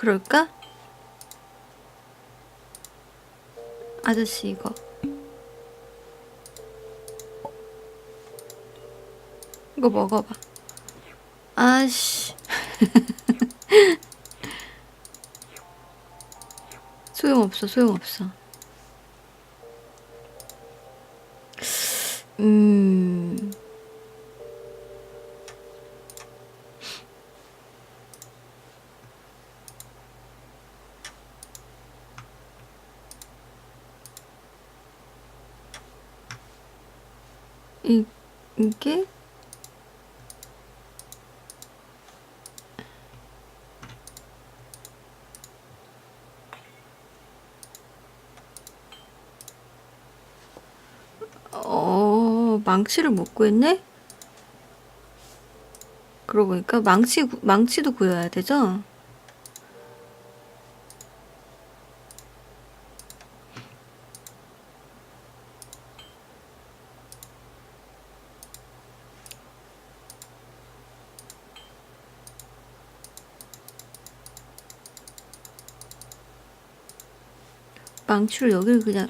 그럴까? 아저씨 이거. 이거 먹어봐. 아씨. 소용없어 소용없어. 음 이, 이게 어 망치를 못 구했네? 그러고 보니까 망치 구- 망치도 구해야 되죠? 망치를 여기를 그냥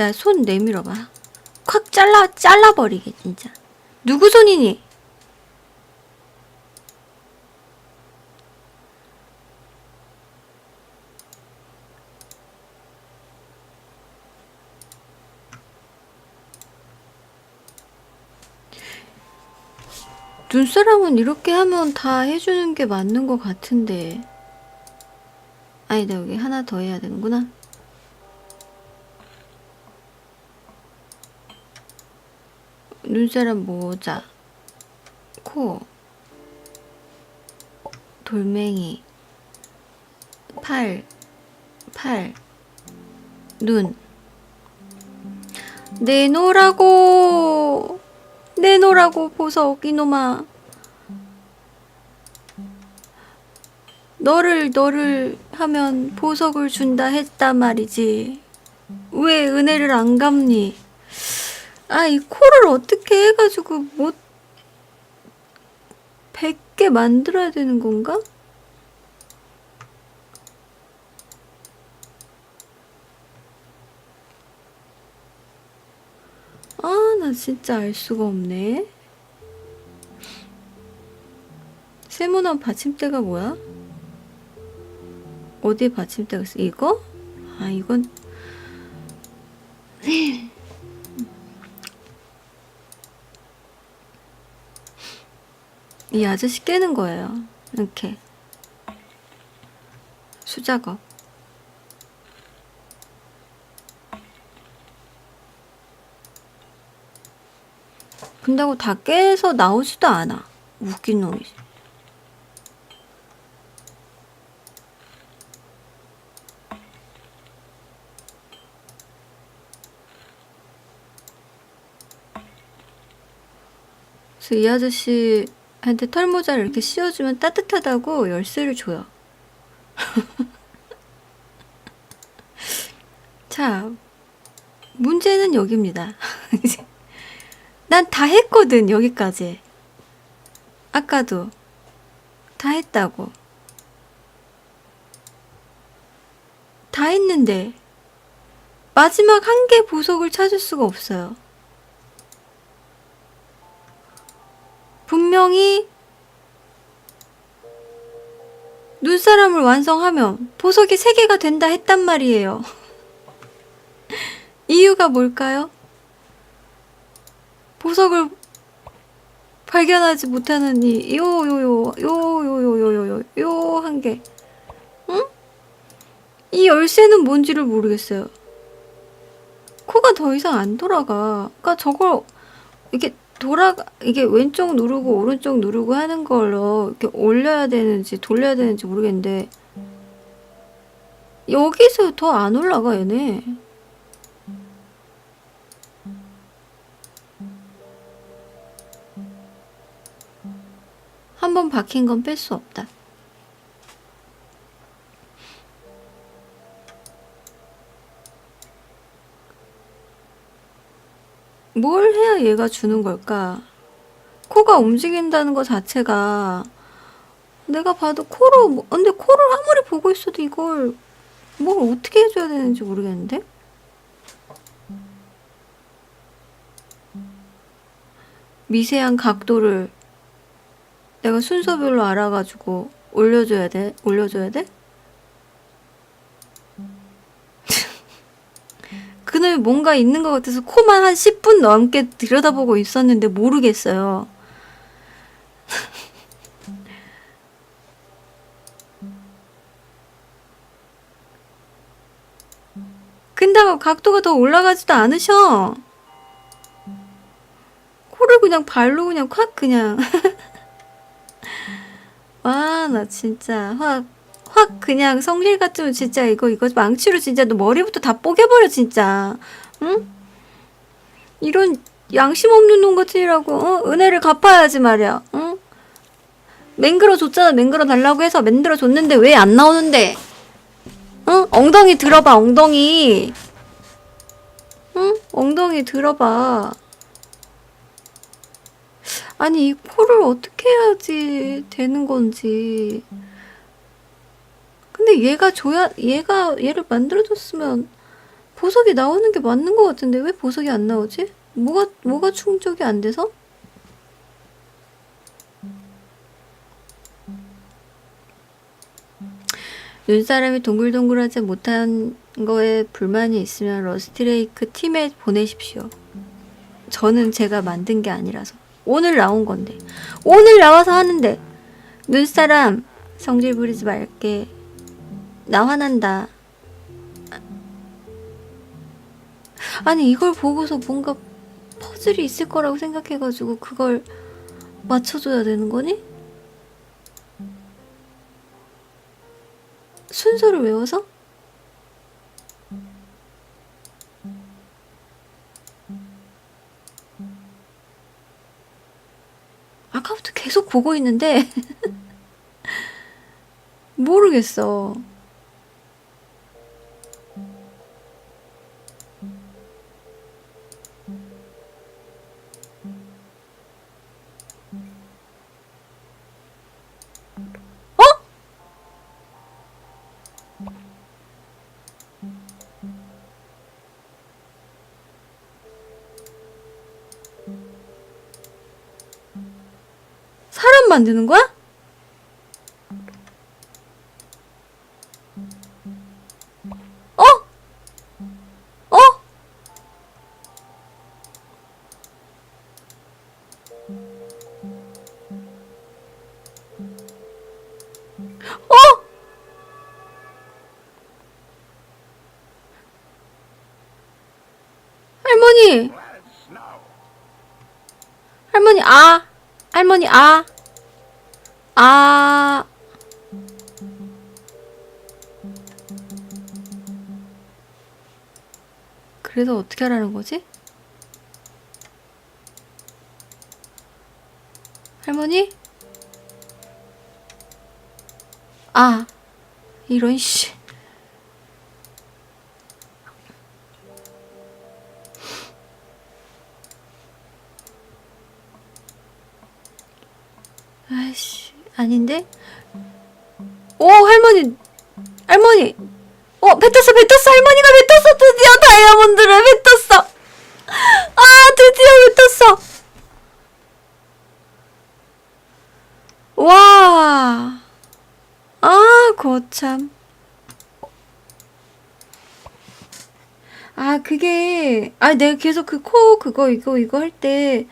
야 손 내밀어봐. 콱 잘라 잘라버리게 진짜. 누구 손이니? 눈사람은 이렇게 하면 다 해주는 게 맞는 것 같은데 아니다 여기 하나 더 해야 되는구나. 눈사람 모자 코 돌멩이 팔 팔, 눈. 내놓으라고! 내놓으라고 보석 이놈아 너를 너를 하면 보석을 준다 했단 말이지 왜 은혜를 안 갚니 아 이 코를 어떻게 해가지고 못 100개 만들어야 되는 건가? 아, 나 진짜 알 수가 없네. 세모난 받침대가 뭐야? 어디에 받침대가 있어? 이거? 아, 이건 이 아저씨 깨는 거예요. 이렇게 수작업. 근데고 다 깨서 나오지도 않아. 웃긴 놈이. 그래서 이 아저씨한테 털모자를 이렇게 씌워주면 따뜻하다고 열쇠를 줘요. 자, 문제는 여기입니다. 난 다 했거든, 여기까지. 아까도. 다 했다고. 다 했는데, 마지막 한 개 보석을 찾을 수가 없어요. 분명히 눈사람을 완성하면 보석이 세 개가 된다 했단 말이에요. 이유가 뭘까요? 보석을 발견하지 못하는 이 요 요 요 요 요 요 요 요 요 한 개. 응? 이 열쇠는 뭔지를 모르겠어요. 코가 더 이상 안 돌아가. 그러니까 저걸 이게 돌아가 이게 왼쪽 누르고 오른쪽 누르고 하는 걸로 이렇게 올려야 되는지 돌려야 되는지 모르겠는데 여기서 더 안 올라가 얘네. 한 번 박힌 건 뺄 수 없다. 뭘 해야 얘가 주는 걸까? 코가 움직인다는 것 자체가 내가 봐도 코로 뭐, 근데 코를 아무리 보고 있어도 이걸 뭘 어떻게 해줘야 되는지 모르겠는데? 미세한 각도를 내가 순서별로 알아가지고 올려줘야 돼? 올려줘야 돼? 그놈이 뭔가 있는 것 같아서 코만 한 10분 넘게 들여다보고 있었는데 모르겠어요. 근데 각도가 더 올라가지도 않으셔. 코를 그냥 발로 그냥 확 그냥. 와, 나 진짜 확, 확 그냥 성질 같으면 진짜 이거, 이거 망치로 진짜 너 머리부터 다 뽀개버려, 진짜. 응? 이런 양심 없는 놈 같으라고, 어? 은혜를 갚아야지 말이야, 응? 맹글어 줬잖아, 맹글어 달라고 해서 만들어 줬는데 왜 안 나오는데? 응? 엉덩이 들어봐, 엉덩이. 응? 엉덩이 들어봐. 아니, 이 코를 어떻게 해야지 되는 건지. 근데 얘가 줘야, 얘가, 얘를 만들어줬으면 보석이 나오는 게 맞는 것 같은데 왜 보석이 안 나오지? 뭐가, 뭐가 충족이 안 돼서? 눈사람이 동글동글하지 못한 거에 불만이 있으면 러스트레이크 팀에 보내십시오. 저는 제가 만든 게 아니라서. 오늘 나온 건데. 오늘 나와서 하는데. 눈사람, 성질 부리지 말게. 나 화난다. 아니, 이걸 보고서 뭔가 퍼즐이 있을 거라고 생각해가지고 그걸 맞춰줘야 되는 거니? 순서를 외워서? 아까부터 계속 보고 있는데 모르겠어. 어? 만드는 거야? 어? 어? 어? 할머니! 할머니, 아! 할머니, 아! 아. 그래서 어떻게 하라는 거지? 할머니? 아, 이런 씨. 아이씨, 아닌데? 오, 할머니, 할머니. 어, 뱉었어, 뱉었어, 할머니가 뱉었어, 드디어 다이아몬드를 뱉었어. 아, 드디어 뱉었어. 와, 아, 거참. 아, 그게, 아, 내가 계속 그 코, 그거, 이거, 이거 할 때,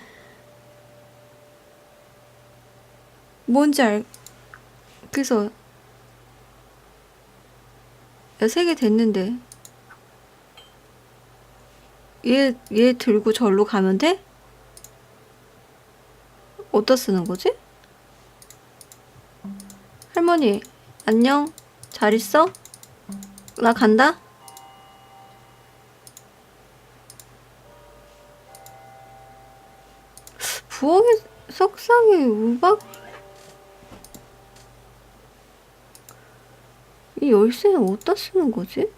뭔지 알, 그래서, 야, 세개 됐는데. 얘, 얘 들고 절로 가면 돼? 어디다 쓰는 거지? 할머니, 안녕. 잘 있어? 나 간다? 부엌의 석상에 우박? 이 열쇠는 어디다 쓰는 거지?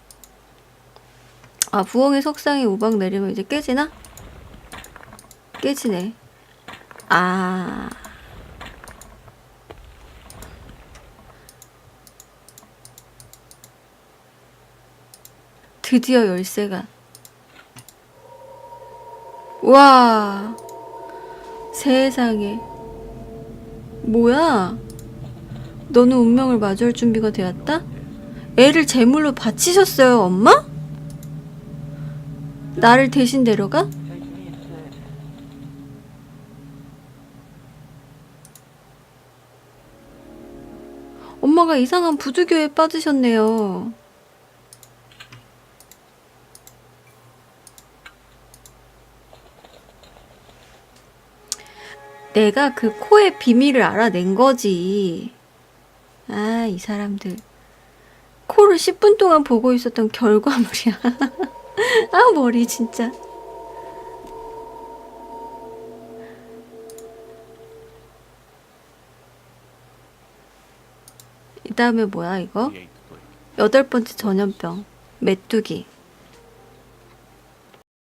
아 부엉이 석상에 우박 내리면 이제 깨지나? 깨지네 아 드디어 열쇠가 와 세상에 뭐야 너는 운명을 마주할 준비가 되었다? 애를 제물로 바치셨어요, 엄마? 나를 대신 데려가? 엄마가 이상한 부두교에 빠지셨네요. 내가 그 코의 비밀을 알아낸 거지. 아, 이 사람들. 코를 10분 동안 보고 있었던 결과물이야. 아, 머리 진짜. 이 다음에 뭐야, 이거? 여덟 번째 전염병. 메뚜기.